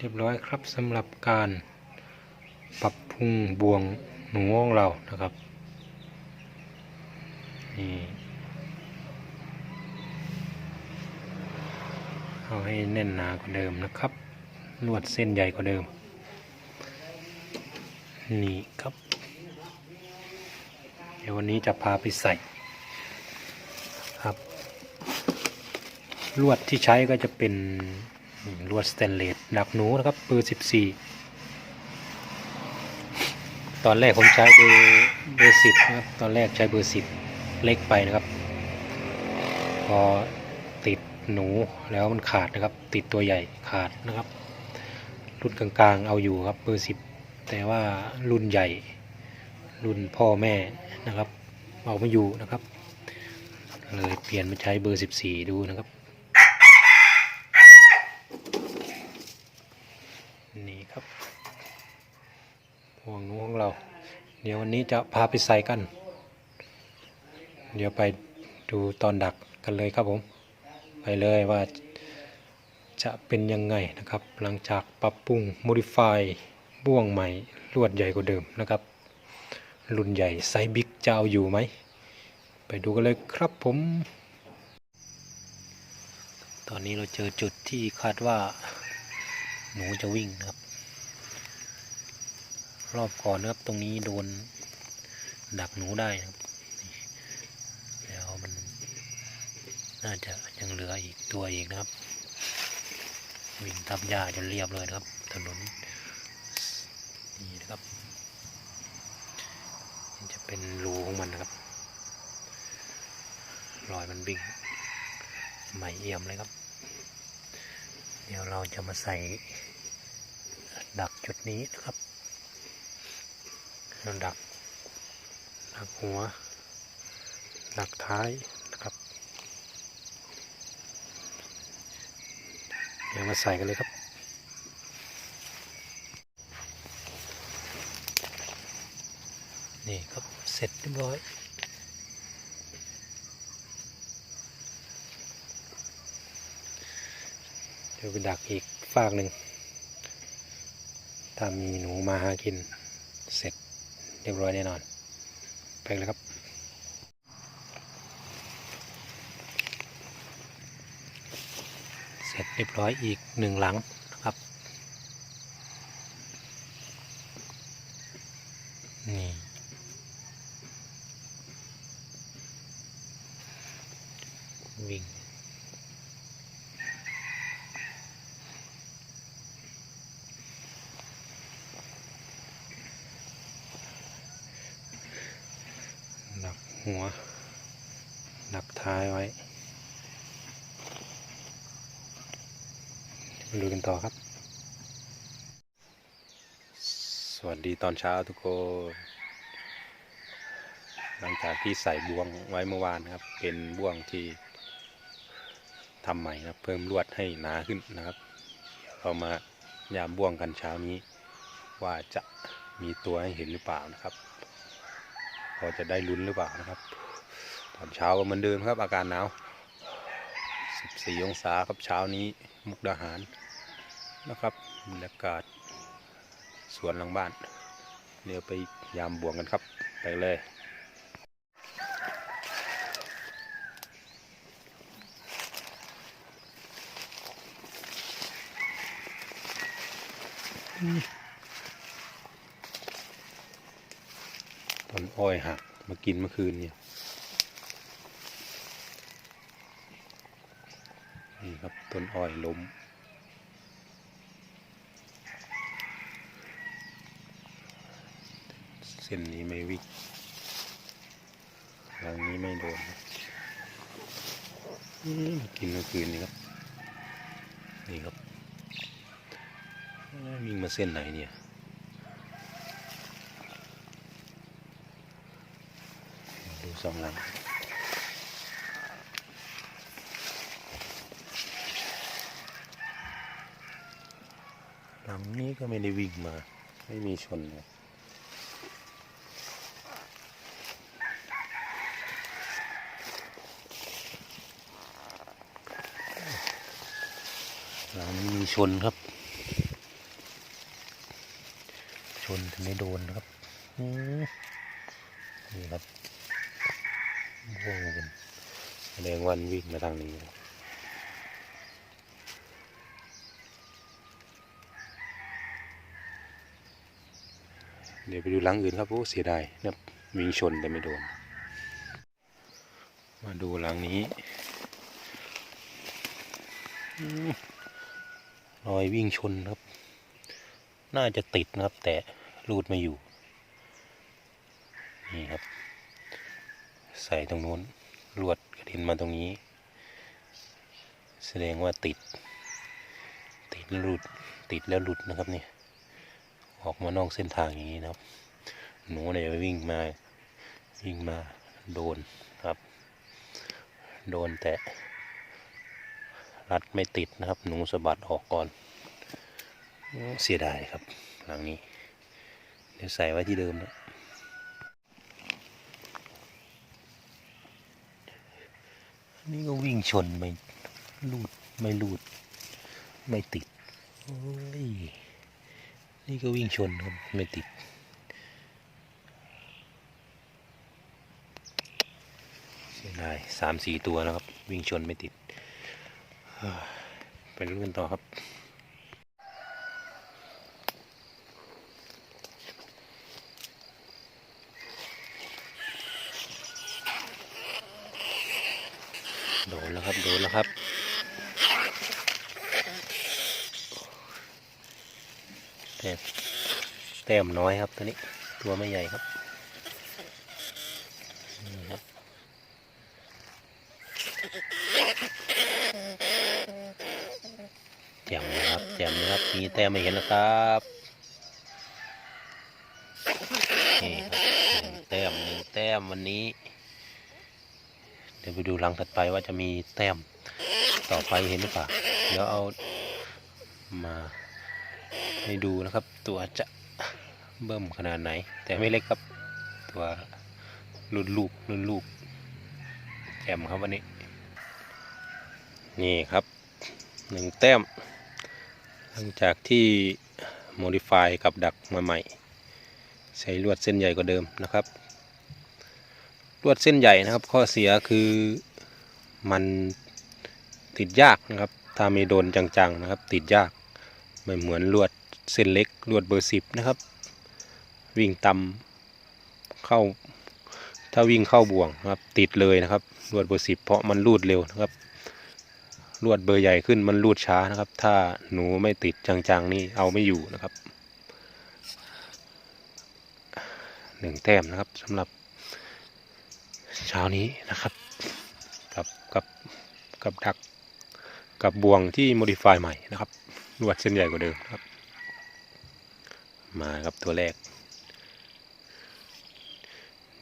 เรียบร้อยครับสำหรับการปรับปรุงบวงหนูของเรานะครับนี่เอาให้แน่นหนากว่าเดิมนะครับ ลวดเส้นใหญ่กว่าเดิม นี่ครับ เดี๋ยววันนี้จะพาไปใส่ครับ ลวดที่ใช้ก็จะเป็น ลวดสแตนเลสดักหนูนะครับเบอร์14ตอนแรกผมใช้เบอร์เบอร์10นะครับตอนแรกใช้เบอร์10เล็กไปนะครับ พอติดหนูแล้วมันขาดนะครับ ติดตัวใหญ่ขาดนะครับ รุ่นกลางๆเอาอยู่ครับเบอร์10แต่ว่ารุ่นใหญ่ รุ่นพ่อแม่นะครับ เอาไม่อยู่นะครับ เลยเปลี่ยนมาใช้เบอร์ 14 ดูนะครับ นี่ครับห่วงหนูของเรา เดี๋ยววันนี้จะพาไปใส่กัน เดี๋ยวไปดูตอนดักกันเลยครับผม ไปเลยว่าจะเป็นยังไงนะครับ หลังจากปรับปรุง modify บ่วงใหม่ลวดใหญ่กว่าเดิมนะครับ รุ่นใหญ่ไซส์บิ๊กจะเอาอยู่ไหม ไปดูกันเลยครับผม ตอนนี้เราเจอจุดที่คาดว่า หนูจะวิ่งนะครับ รอบก่อนนะครับตรงนี้โดนดักหนูได้นะครับแล้วมันน่าจะยังเหลืออีกตัวอีกนะครับ วิ่งทับหญ้าจนเรียบเลยนะครับ ถนนนี่นะครับจะเป็นรูของมันนะครับรอยมันวิ่งใหม่เอี่ยมเลยครับ เดี๋ยวเราจะมาใส่ดักจุดนี้นะครับ เราดัก ดักหัว ดักท้ายนะครับ เดี๋ยวมาใส่กันเลยครับ นี่ครับ เสร็จเรียบร้อยเดี๋ยวไปดักอีกฟากหนึ่งถ้ามีหนูมาหากินเสร็จ รียบร้อยแน่นอนไปเลยครับเสร็จเรียบร้อยอีกหนึ่งหลังนะครับนี่วิ่ง ดัก หัว ดักท้ายไว้มาดูกันต่อครับ สวัสดีตอนเช้าทุกคน หลังจากที่ใส่บ่วงไว้เมื่อวานครับ เป็นบ่วงที่ทำใหม่นะครับ เพิ่มลวดให้หนาขึ้นนะครับ เรามายามบ่วงกันเช้านี้ ว่าจะมีตัวให้เห็นหรือเปล่านะครับ พอจะได้ลุ้นหรือเปล่านะครับ ตอนเช้าก็เหมือนเดิมครับ อากาศหนาว 14 องศาครับเช้านี้มุกดาหารนะครับบรรยากาศสวนหลังบ้านเดี๋ยวไปยามบวงกันครับ ไปเลยต้น อ้อยหักมากินเมื่อคืนเนี่ยนี่ครับต้นอ้อยล้มเส้นนี้ไม่วิกทางนี้ไม่โดนอืมากินเมื่อคืนนี่ครับ นี่ครับ วิ่งมาเส้นไหนเนี่ย ดู สองหลังหลังนี้ก็ไม่ได้วิ่งมา ไม่มีชนเลยหลังนี้มีชนครับ ชนแต่ไม่โดนครับนี่ครับบ่วงเป็นแส ดงวันวิ่งมาทางนี้เดี๋ยวไปดูหลังอื่นครับโอ้เสียดายนะวิ่งชนแต่ไม่โดน มาดูหลังนี้รอยวิ่งชนครับ น่าจะติดนะครับ แต่รูดไม่อยู่ นี่ครับ ใส่ตรงนู้นลวด ด็นมาตรงนี้ แสดงว่าติด ติดแล้วหลุดติดแล้วหลุดนะครับเนี่ยออกมานอกเส้นทางอย่างนี้นะครับ หนูเนี่ยวิ่งมาวิ่งมาโดนครับ โดนแต่รัดไม่ติดนะครับ หนูสะบัดออกก่อน เสียดายครับ หลังนี้ เดี๋ยวใส่ไว้ที่เดิมนะ นี่ก็วิ่งชนไม่ลูดไม่ลูด ไม่ติด นี่ก็วิ่งชนครับไม่ติด เสียดายสามสี่ตัวนะครับ วิ่งชนไม่ติด ไปลุ้นกันต่อครับ โด นแล้วครับโดนแลครับ แต้มแต้มน้อยครับตัวนี้ตัวไม่ใหญ่ครับนี่ครับแจ่มนะครับแจ่มนะครับมีแต้มไม่เห็นแล้วครับนี่ครับแต้มหนึ่งแต้มวันนี้ ดี๋ยวไปดูหลังถัดไปว่าจะมีแต้มต่อไปเห็นหรือเปล่า เดี๋ยวเอามาให้ดูนะครับ ตัวจะเบิ่มขนาดไหน แต่ไม่เล็กครับ ตัวรุ่นลูกรุ่นลูกแจมครับวันนี้ นี่ครับหนึ่งแต้ม หลังจากที่ modify กับดักมาใหม่ ใช้ลวดเส้นใหญ่กว่าเดิมนะครับ ลวดเส้นใหญ่นะครับ ข้อเสียคือมันติดยากนะครับ ถ้าไม่โดนจังๆนะครับ ติดยากไม่เหมือนลวดเส้นเล็กลวดเบอร์สิบนะครับ วิ่งต่ำเข้า ถ้าวิ่งเข้าบ่วงนะครับ ติดเลยนะครับลวดเบอร์สิบเพราะมันรูดเร็วนะครับลวดเบอร์ใหญ่ขึ้นมันรูดช้านะครับ ถ้าหนูไม่ติดจังๆนี่เอาไม่อยู่นะครับหนึ่งแต้มนะครับสำหรับ เช้านี้นะครับ กับกับกับดักกับบ่วงที่ modify ใหม่นะครับลวดเส้นใหญ่กว่าเดิมครับ มาครับตัวแรก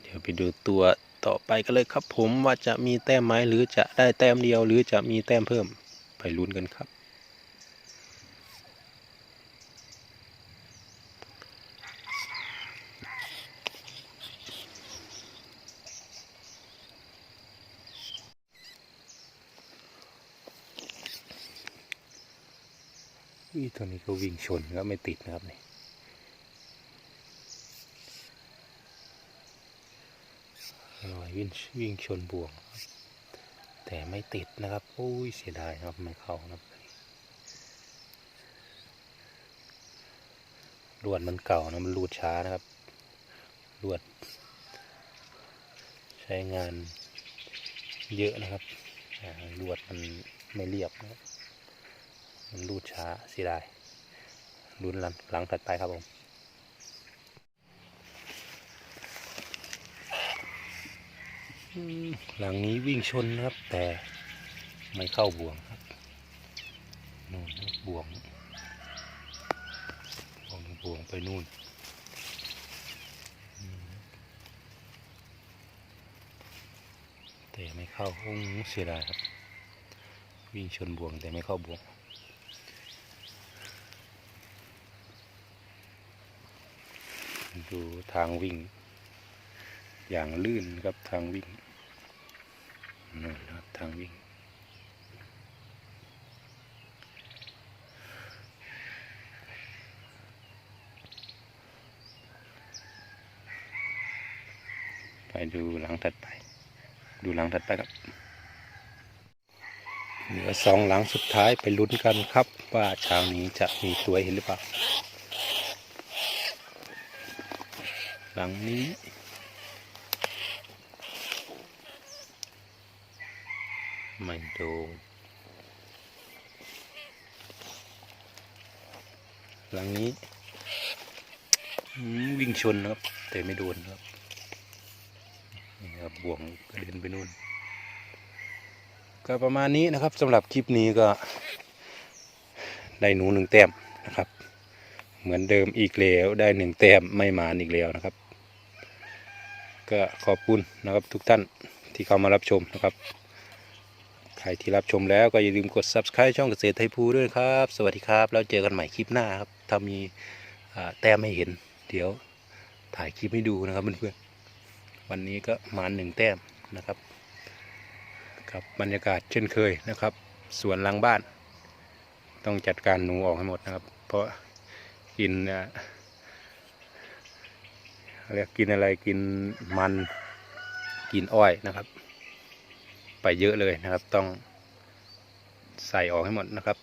เดี๋ยวไปดูตัวต่อไปกันเลยครับผมว่าจะมีแต้มไหมหรือจะได้แต้มเดียว หรือจะมีแต้มเพิ่มไปลุ้นกันครับ ตัวนี้ก็วิ่งชนก็ไม่ติดนะครับนี่รอยวิ่งวิ่งชนบ่วงแต่ไม่ติดนะครับโอ้ยเสียดายครับไม่เข้านะครับลวดมันเก่านะมันรูดช้านะครับลวด ใช้งานเยอะนะครับลวดมันไม่เรียบนะครับ มันรูดช้าเสียดายรุนหลังถัดไปครับผมหลังนี้วิ่งชนนะครับ แต่ไม่เข้าบ่วงครับนู่นบ่วงบ่วงบ่วงไปนู่นแต่ไม่เข้าอุ้งเสียดายครับ วิ่งชนบ่วงแต่ไม่เข้าบ่วงูทางวิ่ง อย่างลื่นครับทางวิ่งนั่นครับทางวิ่ง ไปดูหลังถัดไป ดูหลังถัดไปครับเหลือสองหลังสุดท้ายไปลุ้นกันครับ ว่าเช้านี้จะมีตัวเห็นหรือเปล่า หลังนี้ ไม่โดนหลังนี้ วิ่งชนนะครับ แต่ไม่โดนครับนี่ครับบ่วงกระเด็นไปนู่น ก็ประมาณนี้นะครับสำหรับคลิปนี้ก็ ได้หนูหนึ่งแต้มนะครับ เหมือนเดิมอีกแล้วได้หนึ่งแต้มไม่มานอีกแล้วนะครับ ก็ขอบคุณนะครับทุกท่านที่เข้ามารับชมนะครับ ใครที่รับชมแล้วก็อย่าลืมกด subscribe ช่องเกษตรไทยภูด้วยครับ สวัสดีครับ แล้วเจอกันใหม่คลิปหน้าครับถ้ามีแต้มให้เห็น เดี๋ยวถ่ายคลิปให้ดูนะครับเพื่อนๆวันนี้ก็มาหนึ่งแต้มนะครับกับบรรยากาศเช่นเคยนะครับสวนหลังบ้าน ต้องจัดการหนูออกให้หมดนะครับ เพราะกินอ่า เรียกกินอะไรกินมันกินอ้อยนะครับ ไปเยอะเลยนะครับ ต้องใส่ออกให้หมดนะครับ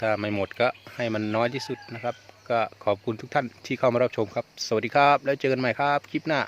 ถ้าไม่หมดก็ให้มันน้อยที่สุดนะครับ ก็ขอบคุณทุกท่านที่เข้ามารับชมครับ สวัสดีครับ แล้วเจอกันใหม่ครับ คลิปหน้า